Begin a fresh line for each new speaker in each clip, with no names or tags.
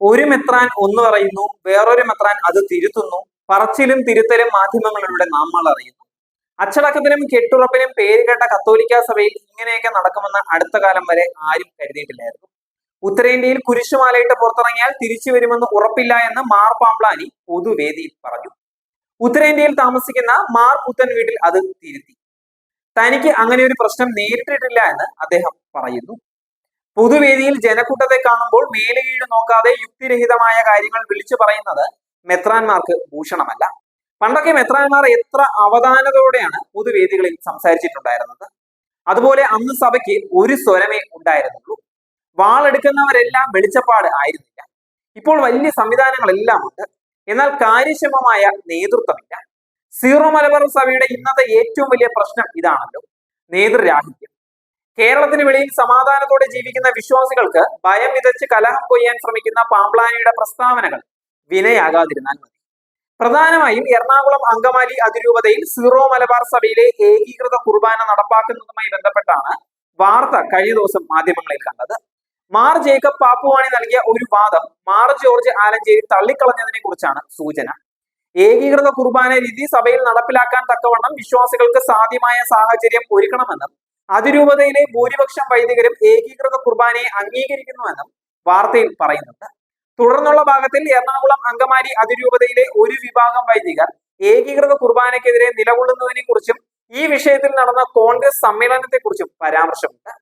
ഒരു മെത്രാൻ ഒന്ന് പറയുന്നു വേറൊരു മെത്രാൻ അത് തിരുത്തുന്നു പറച്ചിലും തിരുത്തലും മാധ്യമങ്ങളിലൂടെ നമ്മൾ അറിയുന്നു. അച്ചടക്കത്തിനും കെട്ടുറപ്പിനും പേര് കേട്ട കത്തോലിക്ക സഭയിൽ ഇങ്ങനെയൊക്കെ നടക്കുമെന്ന് അടുത്ത കാലം വരെ ആരും കരുതിയിട്ടില്ലായിരുന്നു. ഉത്തരേന്ത്യയിൽ കുരിശുമാലയിട്ട് പുറത്തിറങ്ങിയാൽ തിരിച്ചു വരുമെന്ന് ഉറപ്പില്ല എന്ന് മാർ പാംപ്ലാനി പൊതുവേദിയിൽ പറഞ്ഞു. ഉത്തരേന്ത്യയിൽ താമസിക്കുന്ന മാർ പുത്തൻ വീട്ടിൽ അത് തിരുത്തി. തനിക്ക് അങ്ങനെ ഒരു പ്രശ്നം നേരിട്ടിട്ടില്ല എന്ന് അദ്ദേഹം പറയുന്നു. പൊതുവേദിയിൽ ജനക്കൂട്ടത്തെ കാണുമ്പോൾ മേലുകീഴ് നോക്കാതെ യുക്തിരഹിതമായ കാര്യങ്ങൾ വിളിച്ചു പറയുന്നത് മെത്രാന്മാർക്ക് ഭൂഷണമല്ല. പണ്ടൊക്കെ മെത്രാന്മാർ എത്ര അവധാനതയോടെയാണ് പൊതുവേദികളിൽ സംസാരിച്ചിട്ടുണ്ടായിരുന്നത്. അതുപോലെ അന്ന് സഭയ്ക്ക് ഒരു സ്വരമേ ഉണ്ടായിരുന്നുള്ളൂ. വാളെടുക്കുന്നവരെല്ലാം വെളിച്ചപ്പാട് ആയിരുന്നില്ല. ഇപ്പോൾ വലിയ സംവിധാനങ്ങളെല്ലാം ഉണ്ട്. എന്നാൽ കാര്യക്ഷമമായ നേതൃത്വമില്ല. സീറോ മലബാർ സഭയുടെ ഇന്നത്തെ ഏറ്റവും വലിയ പ്രശ്നം ഇതാണല്ലോ. നേതൃരാഹിത്യം. കേരളത്തിന് വെളിയിൽ സമാധാനത്തോടെ ജീവിക്കുന്ന വിശ്വാസികൾക്ക് ഭയം വിതച്ച് കലഹം കൊയ്യാൻ ശ്രമിക്കുന്ന പാമ്പ്ലാനിയുടെ പ്രസ്താവനകൾ വിനയാകാതിരുന്നാൽ മതി. പ്രധാനമായും എറണാകുളം അങ്കമാലി അതിരൂപതയിൽ സീറോ മലബാർ സഭയിലെ ഏകീകൃത കുർബാന നടപ്പാക്കുന്നതുമായി ബന്ധപ്പെട്ടാണ് വാർത്ത കഴിഞ്ഞ ദിവസം മാധ്യമങ്ങളിൽ കണ്ടത്. മാർ ജേക്കബ് പാപ്പുവാണി നൽകിയ ഒരു വാദം മാർ ജോർജ് ആലഞ്ചേരി തള്ളിക്കളഞ്ഞതിനെ കുറിച്ചാണ് സൂചന. ഏകീകൃത കുർബാന രീതി സഭയിൽ നടപ്പിലാക്കാൻ തക്കവണ്ണം വിശ്വാസികൾക്ക് സാധ്യമായ സാഹചര്യം ഒരുക്കണമെന്നും അതിരൂപതയിലെ ഭൂരിപക്ഷം വൈദികരും ഏകീകൃത കുർബാനയെ അംഗീകരിക്കുന്നുവെന്നും വാർത്തയിൽ പറയുന്നുണ്ട്. തുടർന്നുള്ള ഭാഗത്തിൽ എറണാകുളം അങ്കമാലി അതിരൂപതയിലെ ഒരു വിഭാഗം വൈദികർ ഏകീകൃത കുർബാനയ്ക്കെതിരെ നിലകൊള്ളുന്നതിനെ കുറിച്ചും ഈ വിഷയത്തിൽ നടന്ന കോൺഗ്രസ് സമ്മേളനത്തെ കുറിച്ചും പരാമർശമുണ്ട്.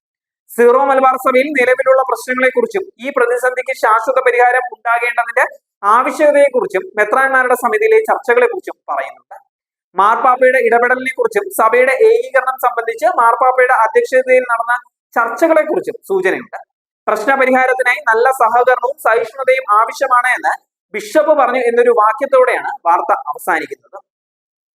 സീറോ മലബാർ സഭയിൽ നിലവിലുള്ള പ്രശ്നങ്ങളെക്കുറിച്ചും ഈ പ്രതിസന്ധിക്ക് ശാശ്വത പരിഹാരം ഉണ്ടാകേണ്ടതിന്റെ ആവശ്യകതയെക്കുറിച്ചും മെത്രാന്മാരുടെ സമിതിയിലെ ചർച്ചകളെക്കുറിച്ചും പറയുന്നുണ്ട്. മാർപ്പാപ്പയുടെ ഇടപെടലിനെ കുറിച്ചും സഭയുടെ ഏകീകരണം സംബന്ധിച്ച് മാർപ്പാപ്പയുടെ അധ്യക്ഷതയിൽ നടന്ന ചർച്ചകളെ കുറിച്ചും സൂചനയുണ്ട്. പ്രശ്ന പരിഹാരത്തിനായി നല്ല സഹകരണവും സഹിഷ്ണുതയും ആവശ്യമാണ് എന്ന് ബിഷപ്പ് പറഞ്ഞു എന്നൊരു വാക്യത്തോടെയാണ് വാർത്ത അവസാനിക്കുന്നത്.